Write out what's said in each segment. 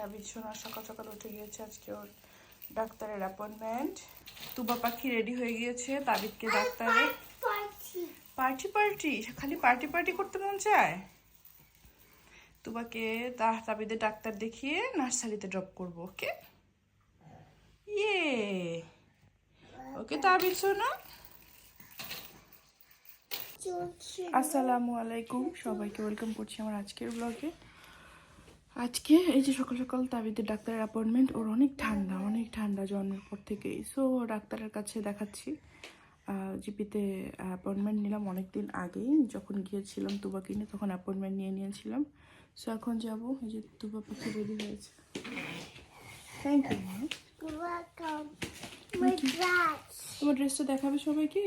তাবিজ সোনা সকাল সকাল উঠে গিয়েছে আজকে ওর ডাক্তারের অ্যাপয়েন্টমেন্ট তুবা পাখি রেডি হয়ে গিয়েছে তাবিদকে ডাক্তারে। পার্টি পার্টি খালি পার্টি পার্টি করতে মন চায়? তুবাকে তা তাবিদের ডাক্তার দেখিয়ে নার্সারিতে ড্রপ করব ওকে? ইয়ে ওকে তাবিদ সোনা আসসালামু আলাইকুম। সবাইকে ওয়েলকাম করছি আমার আজকের ব্লগে আজকে এই যে সকাল সকাল তাবিদের ডাক্তারের অ্যাপয়েন্টমেন্ট ওর অনেক ঠান্ডা অনেক ঠান্ডা জন্মের পর থেকেই। সো ডাক্তারের কাছে দেখাচ্ছি। জিপিতে অ্যাপয়েন্টমেন্ট নিলাম অনেক দিন আগেই। যখন গিয়েছিলাম তুবা কিনে তখন অ্যাপয়েন্টমেন্ট নিয়ে নিয়েছিলাম। সো এখন যাব। এই যে তুবা পাখি রেডি হয়েছে। থ্যাংক ইউ তোমার ড্রেসটা দেখাবে সবাইকে?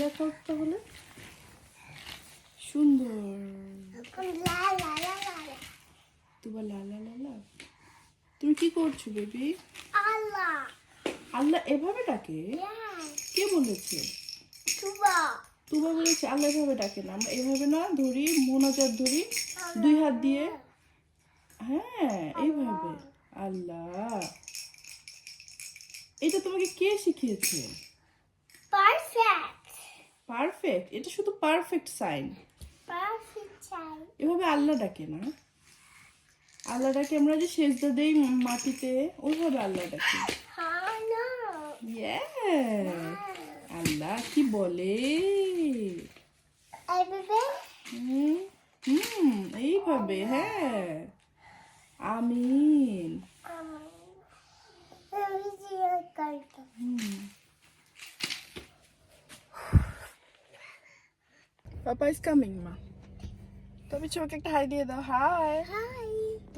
দেখাও তাহলে। সুন্দর। তুবা লালা লালা তুমি কি করছ বেবি? আল্লাহ। এভাবে ডাকে? কে বলেছে? তুবা। বলেছে আল্লাহ এভাবে ডাকে না। আমরা এভাবে না ধরি মোনাজাত ধরি দুই হাত দিয়ে। হ্যাঁ এইভাবে। আল্লাহ। এটা তোমাকে কে শিখিয়েছে? পারফেক্ট। এটা শুধু পারফেক্ট সাইন। এভাবে আল্লাহ ডাকে না। আল্লাহ ডাকে আমরা যে সেজদা দেই মাটিতে ওইভাবে আল্লাহ ডাকে Yeah! আল্লাহ কি বলে? হুম হুম এইভাবে হ্যাঁ। আমিন। ইজ কামিং মা। তবে সবাইকে একটা হাই দিয়ে দাও।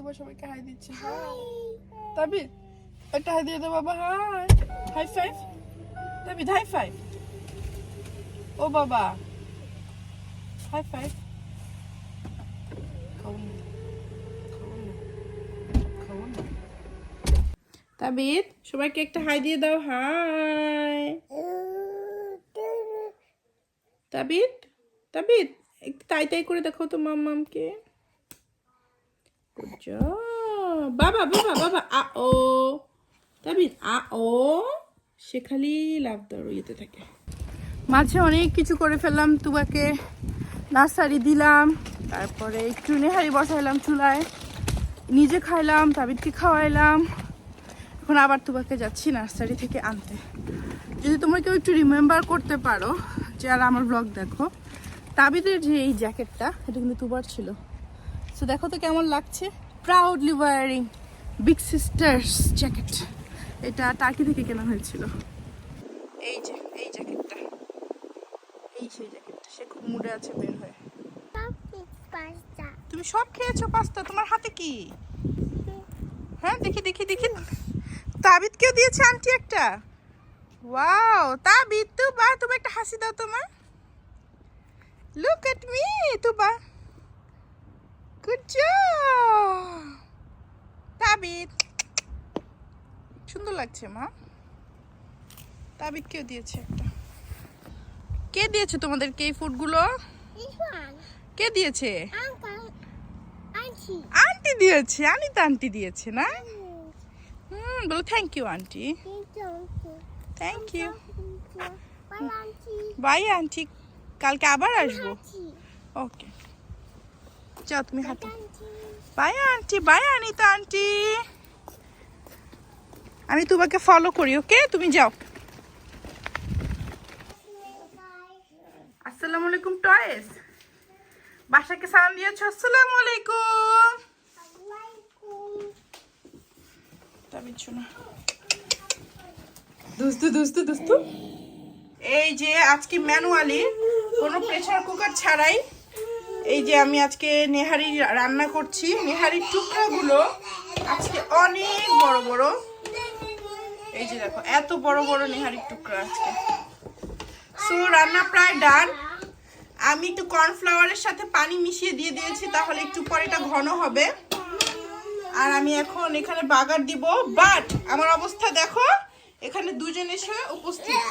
তোমার সবাইকে হাই দিচ্ছি তবে একটা হাই দিয়ে দাও বাবা হাই হাই ফাইভ তবে হাই ফাইভ ও বাবা হাই ফাইভ তাবিদ সবাইকে একটা হাই দিয়ে দাও হাই তাবিদ তাবিদ একটু তাই তাই করে দেখো তো মাম মামকে Good job. বাবা বাবা আ ও তাবিদ আ ও সে খালি লাভ দেওয়ার ইয়েতে থাকে। মাঝে অনেক কিছু করে ফেললাম, তুবাকে নার্সারি দিলাম, তারপরে একটু নেহারি বসাইলাম চুলায়। নিজে খাইলাম, তাবিদকে খাওয়াইলাম। এখন আবার তুবাকে যাচ্ছি নার্সারি থেকে আনতে। যদি তোমরা কেউ একটু রিমেম্বার করতে পারো যারা আমার ব্লগ দেখো, তাবিদের যে এই জ্যাকেটটা, এটা কিন্তু তুবার ছিল। সো দেখো তো কেমন লাগছে? Proudly wearing big sister's jacket এটা টার্কি থেকে কেনা হয়েছিল। এই যে, এই জ্যাকেটটা এই সেই জ্যাকেটটা সে খুব মুডে আছে বের হয়ে। তুমি সব খেয়েছো পাস্তা? তোমার হাতে কি? হ্যাঁ দেখি দেখি দেখি। তাবিদ কেউ দিয়েছে আন্টি একটা? ওয়াও তাবিদ তো বা তুমি একটা হাসি দাও তোমার look at me Tuba. Good job Tabid সুন্দর লাগছে মা। তাবিদ কেউ দিয়েছে একটা। কে দিয়েছে তোমাদেরকে এই ফুডগুলো কে দিয়েছে? আন্টি দিয়েছে আনিতা আন্টি দিয়েছে না? হুম বলো thank you aunty thank you bye aunty কালকে আবার আসব। ওকে যাও তুমি হাঁটো। Bye aunty bye Anita aunty. আমি তোমাকে ফলো করি ওকে তুমি যাও। আসসালামু আলাইকুম টয়েস। বাসাকে সালাম দিয়েছ? আসসালামু আলাইকুম। দুস্তু দুস্তু দুস্তু। এই যে আজকে ম্যানুয়ালি কোনো প্রেসার কুকার ছাড়াই এই যে আমি আজকে নেহারি রান্না করছি। নেহারির টুকরাগুলো আজকে অনেক বড় বড়। এই যে দেখো, এত বড় বড় নেহারির টুকরা আজকে। সো রান্না প্রায় ডান আমি একটু কর্নফ্লাওয়ারের সাথে পানি মিশিয়ে দিয়ে দিয়েছি, তাহলে একটু পরে এটা ঘন হবে। আর আমি এখন এখানে বাগার দিব। বাট আমার অবস্থা দেখো, এখানে দুজন এসে উপস্থিত।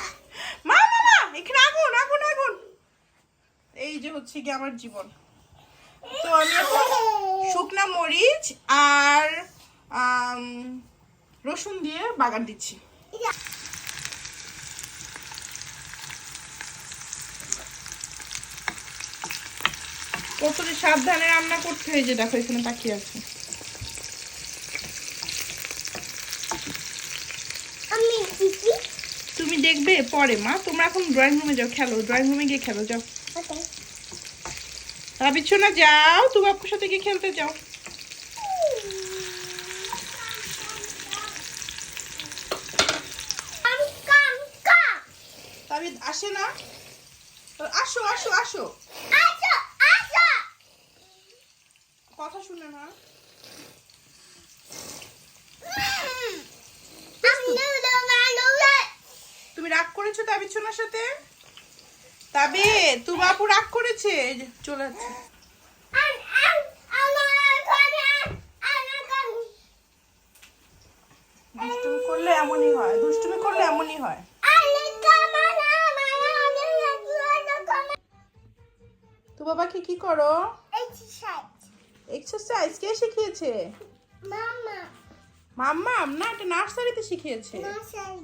মা মা এখানে আগুন আগুন আগুন। এই যে হচ্ছে কি আমার জীবন। তো আমি শুকনা মরিচ আর রসুন দিয়ে বাগার দিচ্ছি। কতটা সাবধানে রান্না করতে হয় যে দেখো এখানে পাখি আছে। তুমি দেখবে পরে মা। তোমরা এখন ড্রয়িং রুমে যাও খেলো। ড্রয়িং রুমে গিয়ে খেলো যাও। ভাবিছ না যাও তুমি আপুর সাথে গিয়ে খেলতে যাও। তাবিদ আসে না। আসো আসো আসো। কথা শুনে না। তুমি রাগ করেছ তাবিদ সোনার সাথে? তবে তুমি আপু রাগ করেছে? চলে যাচ্ছে। দুষ্টুমি করলে এমনই হয় দুষ্টুমি করলে এমনই হয়। তো বাবাকে কি করো? এক্সারসাইজ এক্সারসাইজ কে শিখিয়েছে? মামা মাম্মাম? না এটা নার্সারিতে শিখিয়েছে। নাসাই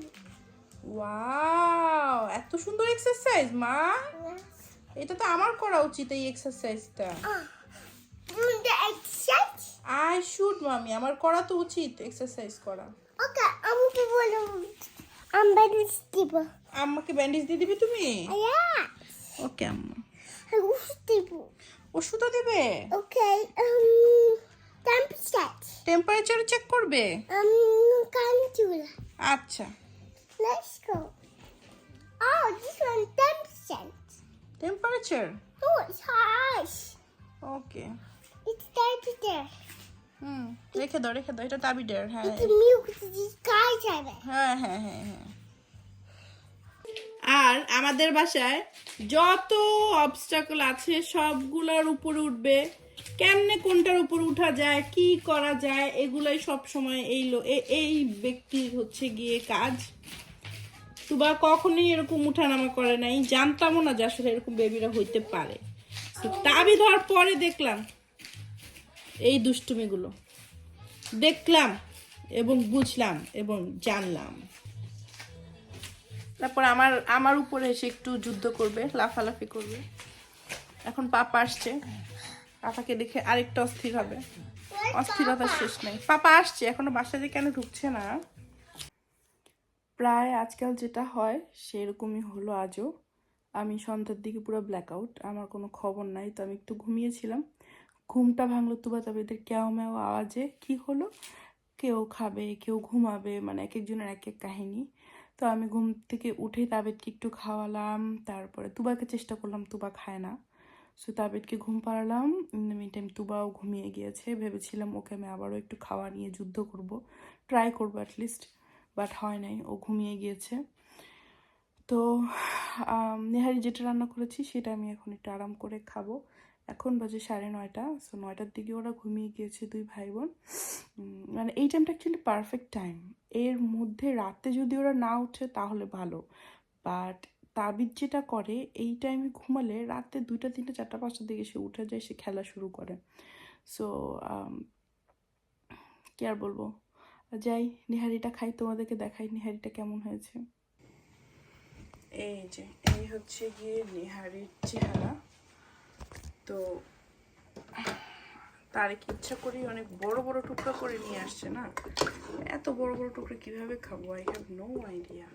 ওয়াও এত সুন্দর এক্সারসাইজ মা এটা তো আমার করা উচিত এই এক্সারসাইজটা? আই শুড মামি আমার করা তো উচিত এক্সারসাইজ করা Okay, I'm gonna I'm better stable. আম্মাকে ব্যান্ডেজ দিয়ে দিবি তুমি ওকে আম্মা will stable. ওষুধও দেবে um, temperature. টেম্পারেচার চেক করবে Um. আচ্ছা Let's go. Oh, this one temperature. Temperature Oh, it's harsh. Okay It's there. হুম রেখে দাও রেখে দাও এটা তাবিডের হ্যাঁ this guy, Trevor. হ্যাঁ হ্যাঁ হ্যাঁ হ্যাঁ আর আমাদের বাসায় যত অবস্টাকল আছে সবগুলোর উপরে উঠবে কেমনে কোনটার উপর উঠা যায় কি করা যায় এগুলোই সব সময় এই এই ব্যক্তির হচ্ছে গিয়ে কাজ তুবা কখনোই এরকম উঠানামা করে নাই। জানতামও না যে আসলে এরকম বেবিরা হইতে পারে। তো তাবি ধর পরে দেখলাম এই দুষ্টুমিগুলো। দেখলাম এবং বুঝলাম এবং জানলাম। তারপর আমার আমার উপরে এসে একটু যুদ্ধ করবে, লাফালাফি করবে। এখন পাপা আসছে। পাপাকে দেখে আরেকটা অস্থির হবে। অস্থিরতার শেষ নেই। পাপা আসছে, এখনও বাসায় কেন ঢুকছে না? প্রায় আজকাল যেটা হয়, সেরকমই হলো আজও। আমি সন্ধ্যার দিকে পুরো ব্ল্যাকআউট আমার কোনো খবর নাই, তো আমি একটু ঘুমিয়েছিলাম। ঘুমটা ভাঙলো তুবা তাবেদের ক্যাও ম্যাও আওয়াজে, কি হলো? কেউ খাবে, কেউ ঘুমাবে মানে এক একজনের এক এক কাহিনী। তো আমি ঘুম থেকে উঠে তাবেদকে একটু খাওয়ালাম, তারপরে তুবাকে চেষ্টা করলাম, তুবা খায় না। সো তাবেদকে ঘুম পাড়ালাম মিন টাইম তুবাও ঘুমিয়ে গিয়েছে, ভেবেছিলাম ওকে আমি আবারও একটু খাওয়া নিয়ে যুদ্ধ করব, ট্রাই করব অ্যাটলিস্ট বাট হয় নাই, ও ঘুমিয়ে গিয়েছে। তো নেহারি যেটা রান্না করেছি সেটা আমি এখন একটু আরাম করে খাব। এখন বাজে সাড়ে নয়টা সো নয়টার দিকে ওরা ঘুমিয়ে গিয়েছে দুই ভাই বোন মানে এই টাইমটা অ্যাকচুয়ালি পারফেক্ট টাইম এর মধ্যে রাতে যদি ওরা না উঠে তাহলে ভালো। বাট তাবিদ যেটা করে, এই টাইমে ঘুমালে রাতে দুইটা, তিনটা, চারটা, পাঁচটার দিকে সে উঠে যায়, সে খেলা শুরু করে। সো কি আর বলব? যাই, নিহারিটা খাই, তোমাদেরকে দেখাই নিহারিটা কেমন হয়েছে। এই যে, এই হচ্ছে গিয়ে নিহারির চেহারা। তো তার কি ইচ্ছা করি অনেক বড় বড় টুকরা করে নিয়ে আসছে না? এত বড় বড় টুকরা কীভাবে খাব? আই হ্যাভ নো আইডিয়া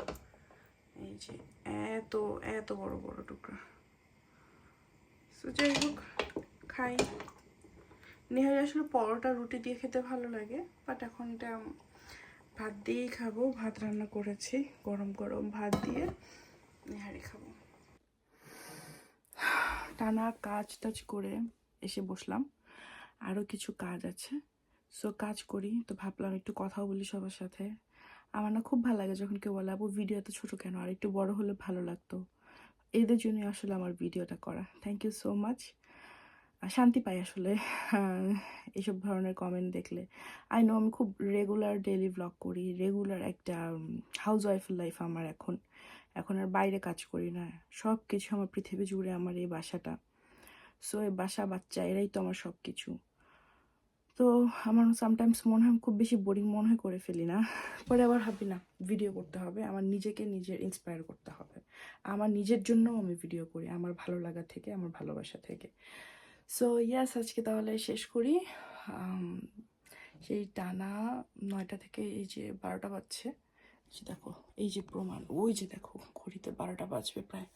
এই যে, এত এত বড় বড় টুকরা। তো যাই হোক, খাই। নেহারি আসলে পরোটা রুটি দিয়ে খেতে ভালো লাগে বাট এখন এটা ভাত দিয়েই খাব। ভাত রান্না করেছি, গরম গরম ভাত দিয়ে নেহারি খাব। টানা কাজ টাজ করে এসে বসলাম। আরও কিছু কাজ আছে। সো কাজ করি। তো ভাবলাম একটু কথাও বলি সবার সাথে। আমার না খুব ভালো লাগে যখন কেউ বলে আপু ভিডিও এত ছোটো কেন? আর একটু বড় হলে ভালো লাগতো। এদের জন্যই আসলে আমার ভিডিওটা করা। থ্যাংক ইউ সো মাচ শান্তি পাই আসলে। এইসব ধরনের কমেন্ট দেখলে। আই নো আমি খুব রেগুলার ডেলি ব্লগ করি। রেগুলার একটা হাউস ওয়াইফ লাইফ আমার এখন। এখন আর বাইরে কাজ করি না। সব কিছু আমার পৃথিবী জুড়ে আমার এই বাসাটা। সো এই বাসা, বাচ্চা, এরাই তো আমার সব কিছু তো আমার সামটাইমস মনে হয় খুব বেশি বোরিং মনে হয় করে ফেলি না। পরে আবার ভাবি, না ভিডিও করতে হবে। আমার নিজেকে নিজের ইন্সপায়ার করতে হবে। আমার নিজের জন্য আমি ভিডিও করি। আমার ভালো লাগা থেকে, আমার ভালোবাসা থেকে। সো ইয়াস আজকে তাহলে শেষ করি। সেই টানা নয়টা থেকে এই যে বারোটা বাজছে যে দেখো, এই যে প্রমাণ, ওই যে দেখো, ঘড়িতে বারোটা বাজবে প্রায়।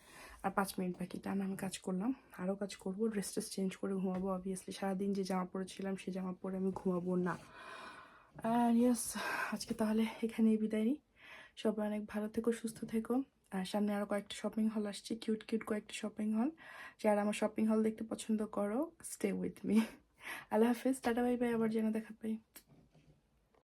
আর পাঁচ মিনিট বাকি, টানা, আমি কাজ করলাম আরও কাজ করব ড্রেস ট্রেস চেঞ্জ করে ঘুমাবো অবভিয়াসলি সারাদিন যে জামা পরেছিলাম সেই জামা পরে আমি ঘুমাবো না। আর ইয়েস আজকে তাহলে এখানেই বিদায় নিই। সবাই অনেক ভালো থেকো, সুস্থ থেকো। সামনে আরও কয়েকটা শপিং হল আসছে কিউট কিউট কয়েকটা শপিং হল যারা আমার শপিং হল দেখতে পছন্দ করো স্টে উইথ মি আল্লাহ হাফিজ, টাটা বাই বাই আবার যেন দেখা পাই